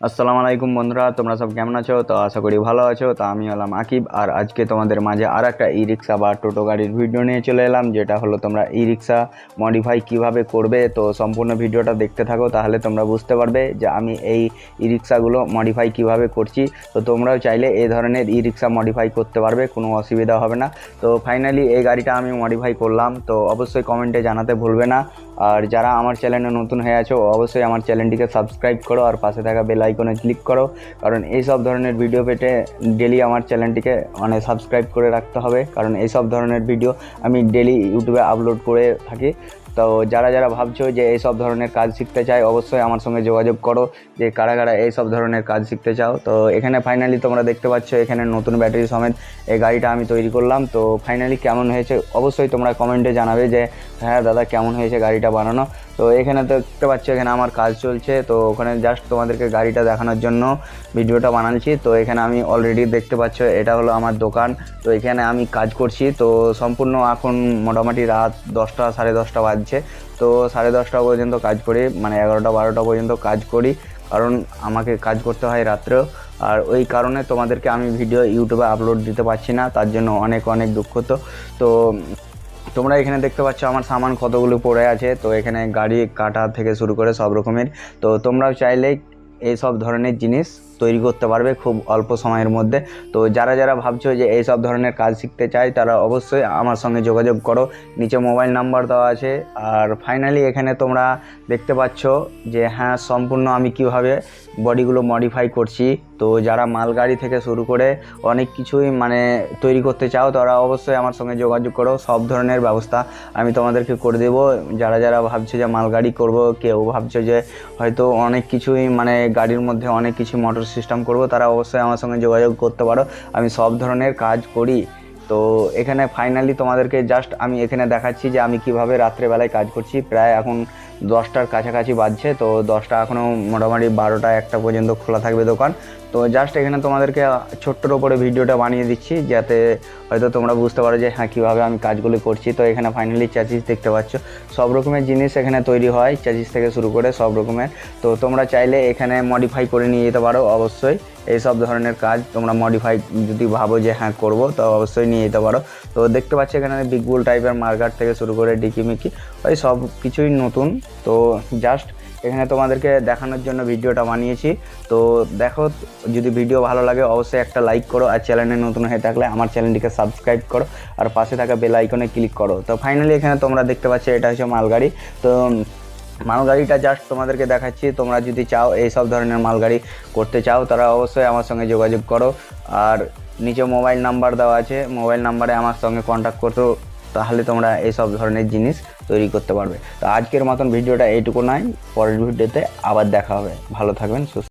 আসসালামু আলাইকুম বন্ধুরা, তোমরা সব কেমন আছো? তো আশা করি ভালো আছো। তো আমি হলাম আকিব, আর আজকে তোমাদের মাঝে আর একটা ই রিক্সা বা টোটো গাড়ির ভিডিও নিয়ে চলে এলাম, যেটা হলো তোমরা ই রিক্সা মডিফাই কীভাবে করবে। তো সম্পূর্ণ ভিডিওটা দেখতে থাকো, তাহলে তোমরা বুঝতে পারবে যে আমি এই ই রিক্সাগুলো মডিফাই কীভাবে করছি। তো তোমরাও চাইলে এই ধরনের ই রিক্সা মডিফাই করতে পারবে, কোনো অসুবিধা হবে না। তো ফাইনালি এই গাড়িটা আমি মডিফাই করলাম, তো অবশ্যই কমেন্টে জানাতে ভুলবে না। আর যারা আমার চ্যানেলে নতুন হয়ে আছো, অবশ্যই আমার চ্যানেলটিকে সাবস্ক্রাইব করো, আর পাশে থাকা বেল আইকনে ক্লিক করো। কারণ এই সব ধরনের ভিডিও পেতে ডেলি আমার চ্যানেলটিকে মানে সাবস্ক্রাইব করে রাখতে হবে। কারণ এই সব ধরনের ভিডিও আমি ডেলি ইউটিউবে আপলোড করে থাকি। তো যারা যারা ভাবছ যে এই সব ধরনের কাজ শিখতে চায়, অবশ্যই আমার সঙ্গে যোগাযোগ করো যে কারা কারা এই সব ধরনের কাজ শিখতে চাও। তো এখানে ফাইনালি তোমরা দেখতে পাচ্ছ, এখানে নতুন ব্যাটারি সমেত এই গাড়িটা আমি তৈরি করলাম। তো ফাইনালি কেমন হয়েছে, অবশ্যই তোমরা কমেন্টে জানাবে যে হ্যাঁ দাদা, কেমন হয়েছে গাড়িটা বানানো? তো এখানে তো দেখতে পাচ্ছ, এখানে আমার কাজ চলছে। তো ওখানে জাস্ট তোমাদেরকে গাড়িটা দেখানোর জন্য ভিডিওটা বানাচ্ছি। তো এখানে আমি অলরেডি দেখতে পাচ্ছ, এটা হলো আমার দোকান। তো এখানে আমি কাজ করছি। তো সম্পূর্ণ এখন মোটামুটি রাত দশটা, সাড়ে দশটা বাজছে। তো সাড়ে দশটা পর্যন্ত কাজ করি মানে এগারোটা, বারোটা পর্যন্ত কাজ করি। কারণ আমাকে কাজ করতে হয় রাত্রেও আর ওই কারণে তোমাদেরকে আমি ভিডিও ইউটিউবে আপলোড দিতে পারছি না, তার জন্য অনেক অনেক দুঃখ তো। তো তোমরা এখানে দেখতে পাচ্ছ আমার সামান কতগুলো পড়ে আছে। তো এখানে গাড়ি কাটা থেকে শুরু করে সব রকমের। তো তোমরাও চাইলে এই সব ধরনের জিনিস তৈরি করতে পারবে খুব অল্প সময়ের মধ্যে। তো যারা যারা ভাবছ যে এই সব ধরনের কাজ শিখতে চায়, তারা অবশ্যই আমার সঙ্গে যোগাযোগ করো। নিচে মোবাইল নাম্বার দেওয়া আছে। আর ফাইনালি এখানে তোমরা দেখতে পাচ্ছ যে হ্যাঁ সম্পূর্ণ আমি কীভাবে বডিগুলো মডিফাই করছি। তো যারা মালগাড়ি থেকে শুরু করে অনেক কিছুই মানে তৈরি করতে চাও, তারা অবশ্যই আমার সঙ্গে যোগাযোগ করো। সব ধরনের ব্যবস্থা আমি তোমাদেরকে করে দেবো। যারা যারা ভাবছে যে মালগাড়ি করব, কেউ ভাবছে যে হয়তো অনেক কিছুই মানে গাড়ির মধ্যে অনেক কিছু মোটর সিস্টেম করব, তারা অবশ্যই আমার সঙ্গে যোগাযোগ করতে পারো। আমি সব ধরনের কাজ করি। তো এখানে ফাইনালি তোমাদেরকে জাস্ট আমি এখানে দেখাচ্ছি যে আমি কীভাবে রাত্রেবেলায় কাজ করছি। প্রায় এখন দশটার কাছাকাছি বাজছে, তো দশটা এখনও মোটামুটি বারোটা একটা পর্যন্ত খোলা থাকবে দোকান। তো জাস্ট এখানে তোমাদেরকে ছোট্টর ওপরে ভিডিওটা বানিয়ে দিচ্ছি, যাতে হয়তো তোমরা বুঝতে পারো যে হ্যাঁ কীভাবে আমি কাজগুলো করছি। তো এখানে ফাইনালি চ্যাচিস দেখতে পাচ্ছ, সব রকমের জিনিস এখানে তৈরি হয় চ্যাচিস থেকে শুরু করে সব রকমের। তো তোমরা চাইলে এখানে মডিফাই করে নিয়ে যেতে পারো, অবশ্যই। এই সব ধরনের কাজ তোমরা মডিফাই যদি ভাবো যে হ্যাঁ করব, তো অবশ্যই নিয়ে যেতে পারো। তো দেখতে পাচ্ছি এখানে বিগ বুল টাইপের মার্কার থেকে শুরু করে ডিকিমিকি ওই সব কিছুই নতুন। তো জাস্ট এখানে তোমাদেরকে দেখানোর জন্য ভিডিওটা বানিয়েছি। তো দেখো, যদি ভিডিও ভালো লাগে অবশ্যই একটা লাইক করো আর চ্যানেলে নতুন হয়ে থাকলে আমার চ্যানেলটিকে সাবস্ক্রাইব করো আর পাশে থাকা বেল আইকনে ক্লিক করো। তো ফাইনালি এখানে তোমরা দেখতে পাচ্ছ এটা হচ্ছে মালগাড়ি। তো মালগাড়িটা জাস্ট তোমাদেরকে দেখাচ্ছি, তোমরা যদি চাও এই সব ধরনের মালগাড়ি করতে চাও, তারা অবশ্যই আমার সঙ্গে যোগাযোগ করো। আর নিচে মোবাইল নাম্বার দেওয়া আছে মোবাইল নাম্বারে আমার সঙ্গে কন্ট্যাক্ট করতো তাহলে তোমরা এই সব ধরনের জিনিস তৈরি করতে পারবে। তো আজকের মতন ভিডিওটা এইটুকু নয়, পরের ভিডিওতে আবার দেখা হবে। ভালো থাকবেন, সুস্থ